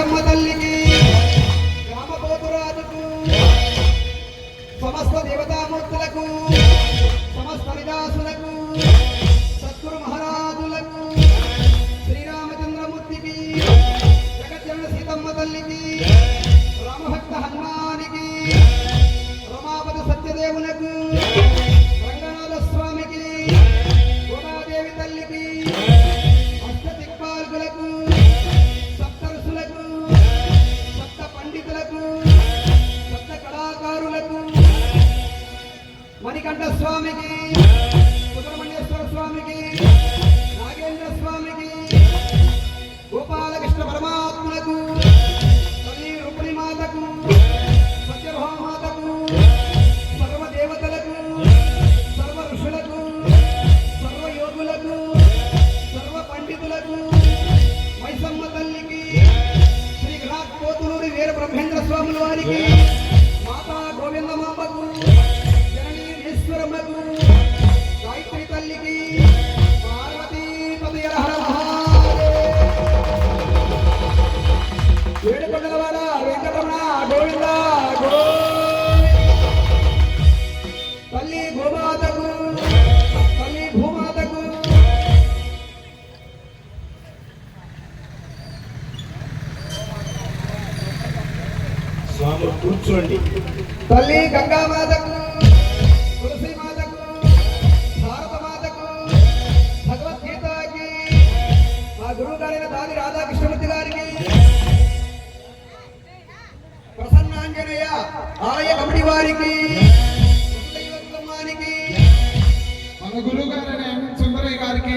ಸಂಗಮದಲ್ಲಿ స్వామికి. సుబ్రహ్మణ్యేశ్వర స్వామికి నాగేంద్ర స్వామికి గోపాలకృష్ణ పరమాత్మలకు. తల్లి రుక్మిణి మాతకు. సత్యభామాతకు సర్వ దేవతలకు సర్వ ఋషులకు సర్వ యోగులకు సర్వ పండితులకు వైసమ్మ తల్లికి. శ్రీ గ్రాక్ పోతులూరి వీర బ్రహ్మేంద్ర స్వాముల వారికి. స్వామి కూర్చోండి. తల్లి గంగామాతకు తులసి మాతకు భారత మాతకు భగవద్గీతకి మా గురువు గారైన దాని రాధాకృష్ణమూర్తి గారికి ప్రసన్నాంజనేయ ఆలయ కమిటీ వారికి కులదైవ మన గురువు గారైన ఎం సుందరయ్య గారికి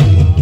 Thank you.